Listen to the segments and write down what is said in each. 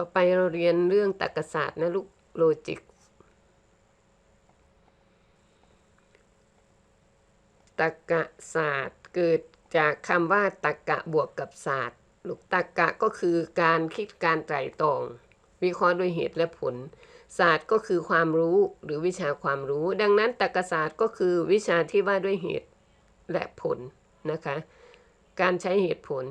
ต่อไปเราเรียนเรื่องตรรกศาสตร์นะลูกโลจิกตรรกศาสตร์เกิดจากคำว่าตรรกะบวกกับศาสตร์ลูกตรรกะก็คือการคิดการไตร่ตรอง วิเคราะห์ด้วยเหตุและผล ศาสตร์ก็คือความรู้หรือวิชาความรู้ ดังนั้นตรรกศาสตร์ก็คือวิชาที่ว่าด้วยเหตุและผลนะคะ การใช้เหตุผล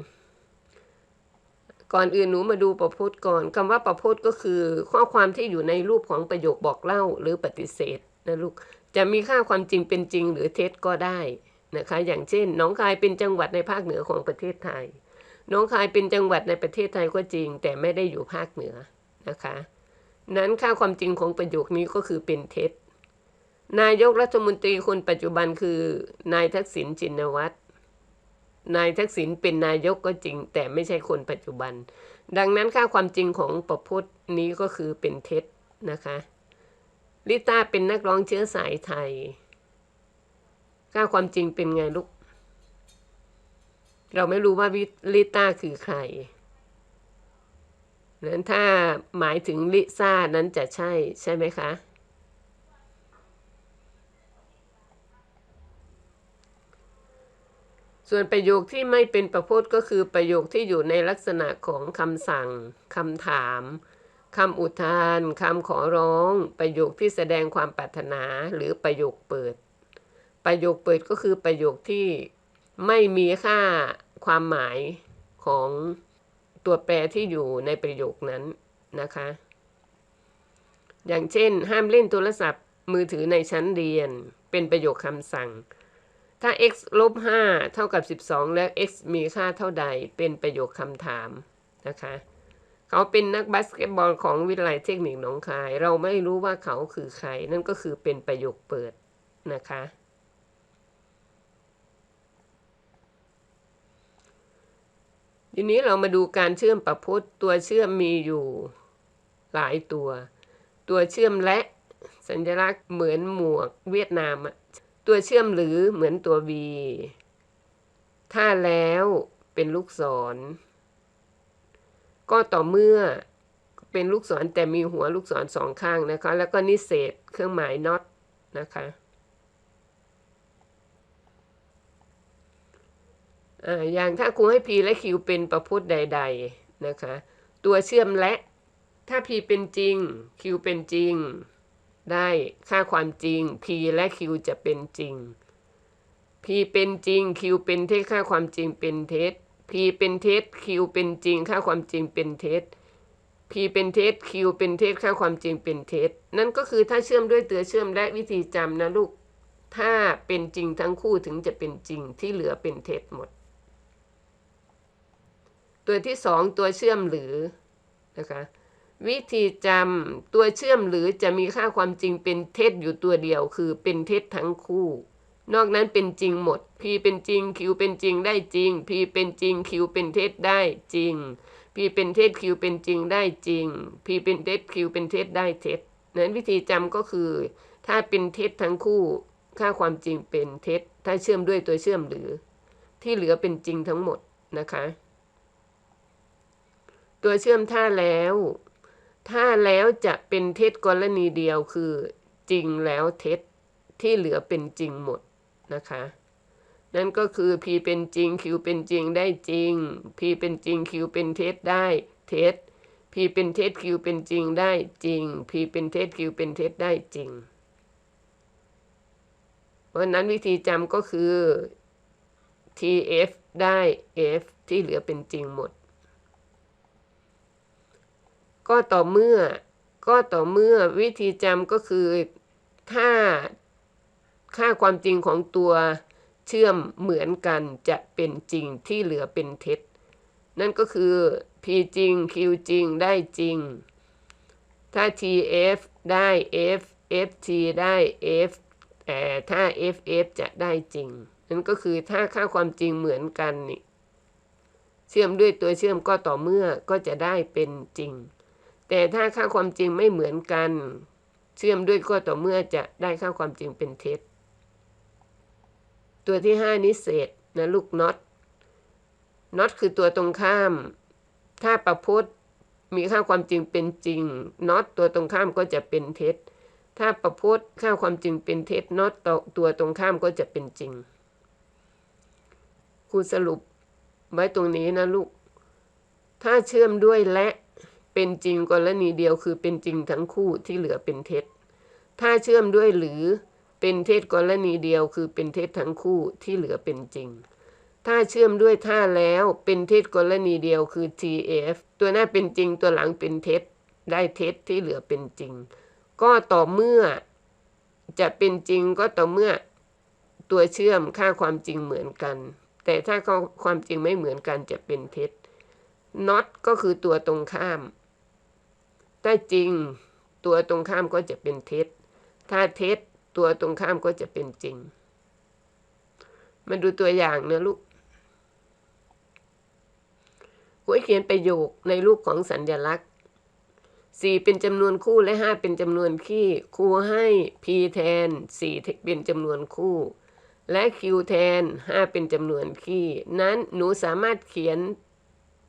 ก่อนอื่นหนูมาดูประพจน์ก่อนคำว่าประพจน์ก็คือ ข้อความที่อยู่ในรูปของประโยคบอกเล่าหรือปฏิเสธนะลูกจะมีค่าความจริงเป็นจริงหรือเท็จก็ได้นะคะ อย่างเช่นหนองคายเป็นจังหวัดในภาคเหนือของประเทศไทยหนองคายเป็นจังหวัดในประเทศไทยก็จริง แต่ไม่ได้อยู่ภาคเหนือนะคะ นั้นค่าความจริงของประโยคนี้ก็คือเป็นเท็จนายกรัฐมนตรีคนปัจจุบันคือนายทักษิณชินวัตร นายทักษิณเป็นนายกก็จริง แต่ไม่ใช่คนปัจจุบัน ดังนั้นค่าความจริงของประพจน์นี้ก็คือเป็นเท็จนะคะลิต้าเป็นนักร้องเชื้อสายไทย ค่าความจริงเป็นไงลูก เราไม่รู้ว่าลิต้าคือใคร นั้นถ้าหมายถึงลิซ่านั้นจะใช่ใช่ไหมคะ ส่วนประโยคที่ไม่เป็นประพจน์ก็คือประโยคที่อยู่ในลักษณะของคำสั่งคำถามคำอุทานคำขอร้อง ประโยคที่แสดงความปรารถนาหรือประโยคเปิด ประโยคเปิดก็คือประโยคที่ไม่มีค่าความหมายของตัวแปรที่อยู่ในประโยคนั้นนะคะ อย่างเช่น ห้ามเล่นโทรศัพท์มือถือในชั้นเรียน เป็นประโยคคำสั่ง ถ้า x ลบ5เท่ากับ 12 และ x มีค่าเท่าใด เป็นประโยคคำถามนะคะ เขาเป็นนักบาสเกตบอลของวิทยาลัยเทคนิคหนองคาย เราไม่รู้ว่าเขาคือใคร นั่นก็คือเป็นประโยคเปิดนะคะ ทีนี้เรามาดูการเชื่อมประพจน์ ตัวเชื่อมมีอยู่หลายตัว ตัวเชื่อมและสัญลักษณ์เหมือนหมวกเวียดนามอะ ตัวเชื่อมหรือเหมือนตัว V ถ้าแล้วเป็นลูกศร ก็ต่อเมื่อเป็นลูกศรแต่มีหัวลูกศรสองข้างนะคะ แล้วก็นิเศษเครื่องหมายน็อตนะคะอย่างถ้าครูให้ p และ q เป็นประพจน์ใด ๆ นะคะ ตัวเชื่อมและ ถ้า p เป็นจริง q เป็นจริง ได้ค่าความจริง p และ q จะเป็นจริง p เป็นจริง q เป็นเท็จค่าความจริงเป็นเท็จ p เป็นเท็จ q เป็นจริง ค่าความจริงเป็นเท็จ p เป็นเท็จ q เป็นเท็จค่าความจริงเป็นเท็จ นั่นก็คือถ้าเชื่อมด้วยตัวเชื่อมและวิธีจำนะลูก ถ้าเป็นจริงทั้งคู่ถึงจะเป็นจริงที่เหลือเป็นเท็จหมด ตัวที่สองตัวเชื่อมหรือนะคะ วิธีจำตัวเชื่อมหรือจะมีค่าความจริงเป็นเท็จอยู่ตัวเดียวคือเป็นเท็จทั้งคู่ นอกนั้นเป็นจริงหมด p เป็นจริง q เป็นจริงได้จริง p เป็นจริง q เป็นเท็จได้จริง p เป็นเท็จ q เป็นจริงได้จริง p เป็นเท็จ q เป็นเท็จได้เท็จนั้นวิธีจำก็คือ ถ้าเป็นเท็จทั้งคู่ ค่าความจริงเป็นเท็จ ถ้าเชื่อมด้วยตัวเชื่อมหรือ ที่เหลือเป็นจริงทั้งหมดนะคะ ตัวเชื่อมท่าแล้ว ถ้าแล้วจะเป็นเท็จกรณีเดียวคือจริงแล้วเท็จที่เหลือเป็นจริงหมดนะคะ นั่นก็คือ p เป็นจริง q เป็นจริงได้จริง p เป็นจริง q เป็นเท็จได้เท็จ p เป็นเท็จ q เป็นจริงได้จริง p เป็นเท็จ q เป็นเท็จได้จริง เพราะนั้นวิธีจำก็คือ tf ได้ f ที่เหลือเป็นจริงหมด ก็ต่อเมื่อ ก็ต่อเมื่อวิธีจำก็คือถ้าค่าความจริงของตัวเชื่อมเหมือนกันจะเป็นจริงที่เหลือเป็นเท็จ นั่นก็คือ p จริง q จริงได้จริง ถ้า tf ได้ f ft ได้ f แต่ถ้า ff จะได้จริง นั่นก็คือถ้าค่าความจริงเหมือนกันนี่เชื่อมด้วยตัวเชื่อมก็ต่อเมื่อก็จะได้เป็นจริง แต่ถ้าค่าความจริงไม่เหมือนกัน เชื่อมด้วยก็ต่อเมื่อจะได้ค่าความจริงเป็นเท็จ ตัวที่ห้านิเศษนะลูกน็อตน็อตคือตัวตรงข้าม ถ้าประพจน์มีค่าความจริงเป็นจริง not ตัวตรงข้ามก็จะเป็นเท็จ ถ้าประพจน์ค่าความจริงเป็นเท็จ not ตัวตรงข้ามก็จะเป็นจริงครูสรุปไว้ตรงนี้นะลูก ถ้าเชื่อมด้วยและ เป็นจริงกรณีเดียวคือเป็นจริงทั้งคู่ที่เหลือเป็นเท็จ ถ้าเชื่อมด้วยหรือเป็นเท็จกรณีเดียวคือเป็นเท็จทั้งคู่ที่เหลือเป็นจริง ถ้าเชื่อมด้วยถ้าแล้วเป็นเท็จกรณีเดียวคือ TF ตัวหน้าเป็นจริงตัวหลังเป็นเท็จ ได้เท็จที่เหลือเป็นจริง ก็ต่อเมื่อ จะเป็นจริงก็ต่อเมื่อตัวเชื่อมค่าความจริงเหมือนกัน แต่ถ้าความจริงไม่เหมือนกันจะเป็นเท็จ not ก็คือตัวตรงข้าม ถ้าจริงตัวตรงข้ามก็จะเป็นเท็จ ถ้าเท็จตัวตรงข้ามก็จะเป็นจริง มาดูตัวอย่างนะลูกหัวเขียนประโยคในรูปของสัญญลักษณ์4เป็นจำนวนคู่และ5เป็นจำนวนคี่ครูให้ p แทน4เป็นจำนวนคู่ และ q แทน5เป็นจำนวนคี่ นั้นหนูสามารถเขียน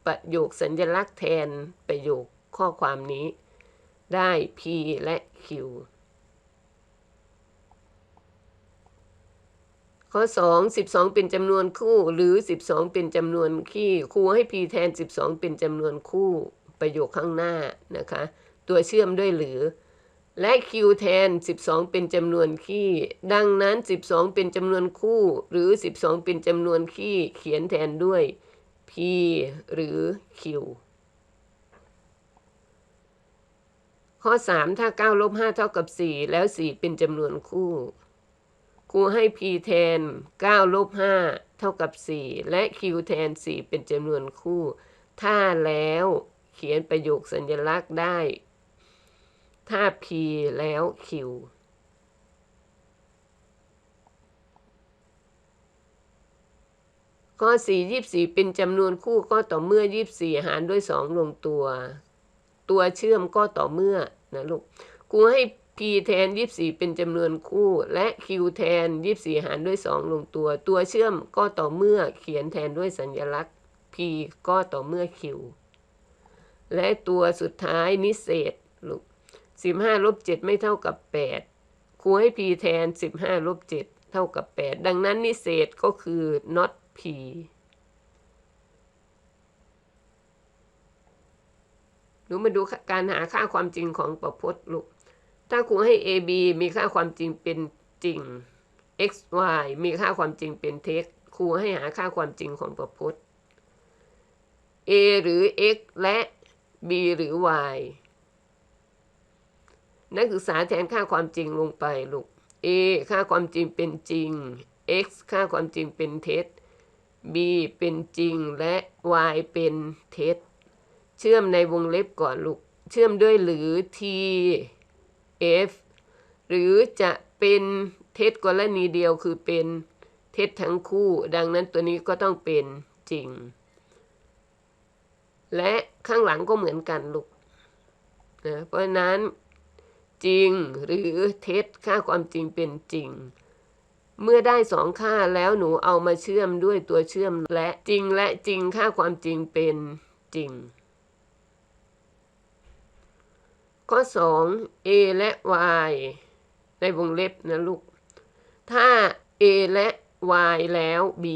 ประโยคสัญญลักษณ์แทนประโยคข้อความนี้ ได้ p และ q ข้อ 2 12 เป็นจำนวนคู่ หรือ 12 เป็นจำนวนคี่ครูให้ p แทน 12 เป็นจำนวนคู่ประโยคข้างหน้านะคะ ตัวเชื่อมด้วยหรือ และ q แทน 12 เป็นจำนวนคี่ดังนั้น 12 เป็นจำนวนคู่ หรือ 12 เป็นจำนวนคี่เขียนแทนด้วย p หรือ q ข้อ 3 ถ้า 9 ลบ 5 เท่ากับ 4 แล้ว 4 เป็นจำนวนคู่ ครูให้ p แทน 9 ลบ 5 เท่ากับ 4 และ q แทน 4 เป็นจำนวนคู่ ถ้าแล้วเขียนประโยคสัญลักษณ์ได้ ถ้า p แล้ว q ข้อ 4 24 เป็นจำนวนคู่ก็ต่อเมื่อ 24 หารด้วย 2 ลงตัว ตัวเชื่อมก็ต่อเมื่อนะลูกครูให้ p แทน 24 เป็นจำนวนคู่ และ q แทน 24 หารด้วย 2 ลงตัว ตัวเชื่อมก็ต่อเมื่อเขียนแทนด้วยสัญลักษณ์ p ก็ต่อเมื่อ q และตัวสุดท้ายนิเศษลูก15ลบ7ไม่เท่ากับ 8ครูให้ p แทน 15ลบ7เท่ากับ 8 ดังนั้นนิเศษก็คือ not p หนูมาดูการหาค่าความจริงของประพจน์ลูก ถ้าครูให้ a b มีค่าความจริงเป็นจริง x y มีค่าความจริงเป็นเท็จครูให้หาค่าความจริงของประพจน์ a หรือ x และ b หรือ y นักศึกษาแทนค่าความจริงลงไปลูก a ค่าความจริงเป็นจริง x ค่าความจริงเป็นเท็จ b เป็นจริงและ y เป็นเท็จ เชื่อมในวงเล็บก่อนลูก เชื่อมด้วยหรือ t f หรือจะเป็นเท็จกรณีเดียวคือเป็นเท็จทั้งคู่ ดังนั้นตัวนี้ก็ต้องเป็นจริง และข้างหลังก็เหมือนกันลูกนะเพราะนั้นจริงหรือเท็จค่าความจริงเป็นจริง เมื่อได้สองค่าแล้วหนูเอามาเชื่อมด้วยตัวเชื่อมและจริงและจริงค่าความจริงเป็นจริง ข้อ 2 a และ y ในวงเล็บนะลูก ถ้า a และ y แล้ว b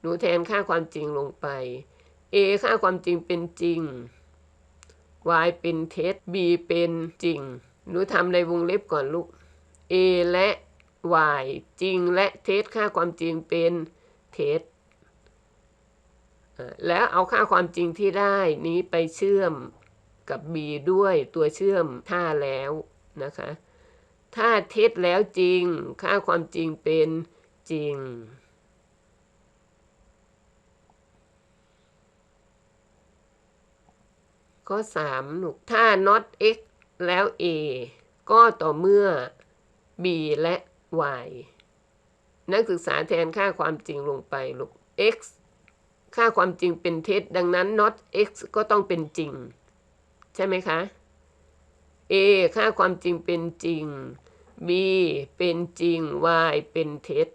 หนูแทนค่าความจริงลงไป a ค่าความจริงเป็นจริง y เป็นเท็จ b เป็นจริง หนูทำในวงเล็บก่อนลูก a และ y จริงและเท็จค่าความจริงเป็นเท็จแล้วเอาค่าความจริงที่ได้นี้ไปเชื่อม กับ b ด้วยตัวเชื่อมถ้าแล้วนะคะ ถ้าเท็จแล้วจริง ค่าความจริงเป็นจริง ข้อ3หนุกถ้า not x แล้ว a ก็ต่อเมื่อ b และ y นักศึกษาแทนค่าความจริงลงไปลูก x ค่าความจริงเป็นเท็จดังนั้น not x ก็ต้องเป็นจริง ใช่ไหมคะ a ค่าความจริงเป็นจริง b เป็นจริง y เป็นเท็จ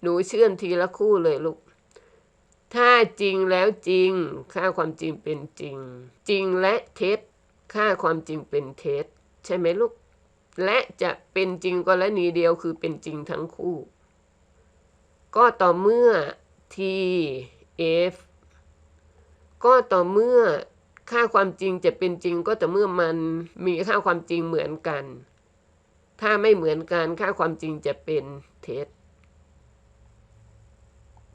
หนูเชื่อมทีละคู่เลยลูกถถ้าจริงแล้วจริง ค่าความจริงเป็นจริง จริงและเท็จ ค่าความจริงเป็นเท็จ ใช่ไหมลูก และจะเป็นจริงกรณีเดียวคือเป็นจริงทั้งคู่ ก็ต่อเมื่อ t f ก็ต่อเมื่อ ค่าความจริงจะเป็นจริงก็ต่เมื่อมันมีค่าความจริงเหมือนกัน ถ้าไม่เหมือนกันค่าความจริงจะเป็นเท็จ